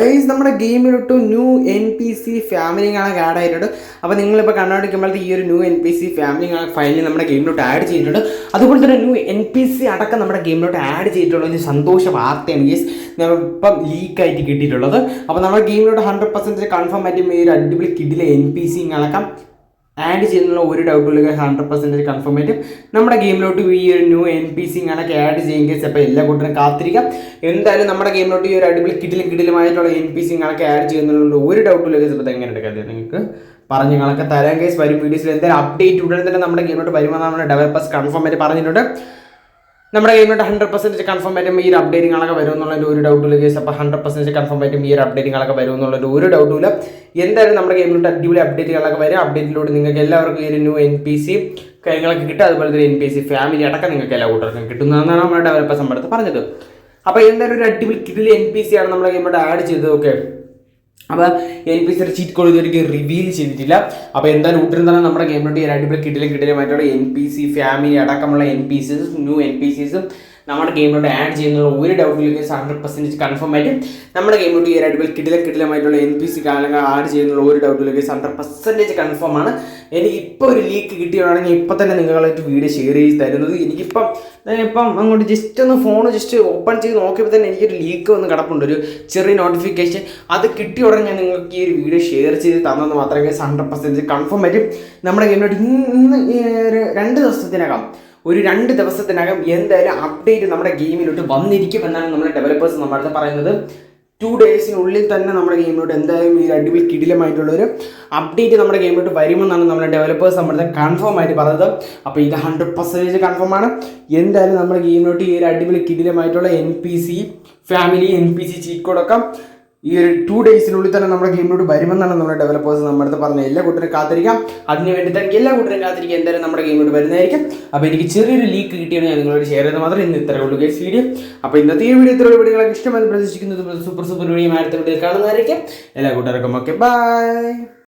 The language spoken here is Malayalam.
ഗൈസ് നമ്മുടെ ഗെയിമിലോട്ട് new N P C family കാണാൻ ആഡ് ആയിട്ടുണ്ട്. അപ്പോൾ നിങ്ങളിപ്പോൾ കണ്ടുപിടിക്കുമ്പോഴത്തെ ഈ ഒരു new N P C family കാണാൻ ഫൈനലി നമ്മുടെ ഗെയിമിലോട്ട് ആഡ് ചെയ്തിട്ടുണ്ട്. അതുപോലെ തന്നെ ന്യൂ എൻ പി സി അടക്കം നമ്മുടെ ഗെയിമിലോട്ട് ആഡ് ചെയ്തിട്ടുള്ള ഒരു സന്തോഷ വാർത്തയാണ് ഗൈസ് ഇപ്പം ലീക്കായിട്ട് കിട്ടിയിട്ടുള്ളത്. അപ്പോൾ നമ്മുടെ ഗെയിമിലോട്ട് ഹൺഡ്രഡ് പെർസെന്റേജ് കൺഫേം ആയിട്ടും ഈ ഒരു അടിപൊളി കിഡിലെ എൻ പി സി അടക്കം ആഡ് ചെയ്യുന്നുള്ള ഒരു ഡൗട്ടുള്ള ഹൺഡ്രഡ് പെർസെന്റേജ് കൺഫേം ആയിട്ട് നമ്മുടെ ഗെയിമിലോട്ട് ഈ ഒരു ന്യൂ എൻ പി സി ഇങ്ങനെയൊക്കെ ആഡ് ചെയ്യുമെങ്കിൽ അപ്പോൾ എല്ലാ കൂട്ടരും കാത്തിരിക്കാം. എന്തായാലും നമ്മുടെ ഗെയിമിലോട്ട് ഈ ഒരു അടിപൊളി കിടിലും കിടിലുമായിട്ടുള്ള എൻ പി സി ഇങ്ങനെയൊക്കെ ആഡ് ചെയ്യുന്നുണ്ട് ഒരു ഡൗട്ടില്ല ചിലപ്പോൾ എങ്ങനെ എടുക്കാതെ നിങ്ങൾക്ക് പറഞ്ഞ് നിങ്ങളൊക്കെ തരാം കേസ് വരും വീഡിയോസിൽ എന്തായാലും അപ്ഡേറ്റ് ഉടൻ തന്നെ നമ്മുടെ ഗെയിമിലോട്ട് വരുമെന്നാണ് ഡെവലപ്പേഴ്സ് കൺഫേം ആയിട്ട് പറഞ്ഞിട്ടുണ്ട്. നമ്മുടെ ഗെയിമിലോട്ട് ഹൺഡ്രഡ് പെർസെന്റേജ് കൺഫേം ആയിട്ടും ഈ ഒരു അപ്ഡേറ്റിങ്ങളൊക്കെ വരും എന്നുള്ളൊരു ഒരു ഡൗട്ടില്ല കേസ് അപ്പോൾ ഹൺഡ്രഡ് പെർസെന്റേജ് കൺഫേം ആയിട്ടും ഈ ഒരു അപ്ഡേറ്റിങ്ങളൊക്കെ വരും എന്നുള്ളൊരു ഒരു ഡൗട്ടില്ല എന്തായാലും നമ്മുടെ ഗെയിമിലോട്ട് അടിപൊളി അപ്ഡേറ്റുകളൊക്കെ വരും. അപ്ഡേറ്റിലൂടെ നിങ്ങൾക്ക് എല്ലാവർക്കും ഈ ഒരു ന്യൂ എൻ പി സി കാര്യങ്ങളൊക്കെ കിട്ടും. അതുപോലെ തന്നെ എൻ പി സി ഫാമിലി അടക്കം നിങ്ങൾക്ക് എല്ലാ കൂട്ടർക്കും കിട്ടുന്നതെന്നാണ് നമ്മുടെ ഡെവലപ്പേഴ്സ് നമ്മുടെ പറഞ്ഞത്. അപ്പോൾ എന്തായാലും ഒരു അടിപൊളി കിട്ടിയ എൻ പി സി ആണ് നമ്മുടെ ഗെയിമിലോട്ട് ആഡ് ചെയ്തത് ഓക്കെ അപ്പോൾ എൻ പി സിയുടെ ചീറ്റ് കോഡ് ഇതുവരെ റിവീൽ ചെയ്തിട്ടില്ല. അപ്പോൾ എന്തായാലും ഉടൻ തന്നെ നമ്മുടെ ഗെയിമിലോട്ട് ഈ അടിപൊളി കിട്ടിലും കിഡിലുമായിട്ടുള്ള എൻ പി സി ഫാമിലി അടക്കമുള്ള എൻ പി സിസും ന്യൂ എൻ പി സിസും നമ്മുടെ ഗെയിമിലോട്ട് ആഡ് ചെയ്യുന്നുള്ള ഒരു ഡൗട്ടിലേക്ക് ഹൺഡ്രഡ് പെർസെന്റേജ് കൺഫേം ആയിട്ട് നമ്മുടെ ഗെയിമിലോട്ട് ഈ അടിപൊളി കിഡിലും കിഡിലുമായിട്ടുള്ള എൻ പി സി കാലങ്ങൾ ആഡ് ചെയ്യുന്നുള്ള ഒരു ഡൗട്ടിലേക്ക് ഹൺഡ്രഡ് പെർസെന്റേജ് കൺഫേം ആണ്. എനിക്ക് ഇപ്പോൾ ഒരു ലീക്ക് കിട്ടിയാണെങ്കിൽ ഇപ്പം തന്നെ നിങ്ങളായിട്ട് വീഡിയോ ഷെയർ ചെയ്ത് തരുന്നത് എനിക്കിപ്പം ഇപ്പം അങ്ങോട്ട് ജസ്റ്റ് ഒന്ന് ഫോൺ ജസ്റ്റ് ഓപ്പൺ ചെയ്ത് നോക്കിയപ്പോൾ തന്നെ എനിക്കൊരു ലീക്ക് വന്ന് കിടപ്പുണ്ട്. ഒരു ചെറിയ നോട്ടിഫിക്കേഷൻ അത് കിട്ടിയ ഉടനെ ഞാൻ നിങ്ങൾക്ക് ഈ ഒരു വീഡിയോ ഷെയർ ചെയ്ത് തന്നെന്ന് മാത്രമേ ഹൺഡ്രഡ് പെർസെന്റേജ് കൺഫേം പറ്റും. നമ്മുടെ ഗെയിമിലോട്ട് ഇന്ന് ഒരു രണ്ട് ദിവസത്തിനകം ഒരു രണ്ട് ദിവസത്തിനകം എന്തായാലും അപ്ഡേറ്റ് നമ്മുടെ ഗെയിമിലോട്ട് വന്നിരിക്കും എന്നാണ് നമ്മുടെ ഡെവലപ്പേഴ്സ് നമ്മുടെ അടുത്ത് പറയുന്നത്. ടു ഡേയ്സിനുള്ളിൽ തന്നെ നമ്മുടെ ഗെയിമിലോട്ട് എന്തായാലും ഈ അടിപൊളി കിടിലമായിട്ടുള്ള ഒരു അപ്ഡേറ്റ് നമ്മുടെ ഗെയിമിലോട്ട് വരുമെന്നാണ് നമ്മുടെ ഡെവലപ്പേഴ്സ് നമ്മുടെ കൺഫേം ആയിട്ട് പറഞ്ഞത്. അപ്പോൾ ഇത് ഹൺഡ്രഡ് പെർസെന്റേജ് കൺഫേം ആണ്. എന്തായാലും നമ്മുടെ ഗെയിമിലോട്ട് ഈ ഒരു അടിപൊളി കിടിലമായിട്ടുള്ള N P C family N P C cheat കോഡൊക്കെ ഈ ഒരു ടു ഡേയ്സിനുള്ളിൽ തന്നെ നമ്മുടെ ഗെയിമിലോട്ട് വരുമെന്നാണ് നമ്മുടെ ഡെവലപ്പേഴ്സ് നമ്മുടെ അടുത്ത് പറഞ്ഞത്. എല്ലാ കൂട്ടരും കാത്തിരിക്കാം. അതിന് വേണ്ടി തന്നെ എല്ലാ കൂട്ടരും കാത്തിരിക്കാം എന്തായാലും നമ്മുടെ ഗെയിമിലോട്ട് വരുന്നതായിരിക്കും. അപ്പോൾ എനിക്ക് ചെറിയൊരു ലീക്ക് കിട്ടിയാണ് ഞാൻ നിങ്ങളോട് ഷെയർ ചെയ്ത് മാത്രം ഇന്ന് ഇത്ര ഉള്ളൂ ഗൈസ് വീഡിയോ അപ്പോൾ ഇന്നത്തെ ഈ വീഡിയോ ഇത്ര വീഡിയോകളൊക്കെ ഇഷ്ടമായി പ്രതീക്ഷിക്കുന്നത് സൂപ്പർ സൂപ്പർ വീഡിയോ അടുത്ത വീഡിയോ കാണുന്നതായിരിക്കും എല്ലാ കൂട്ടർക്കും ഓക്കെ ബൈ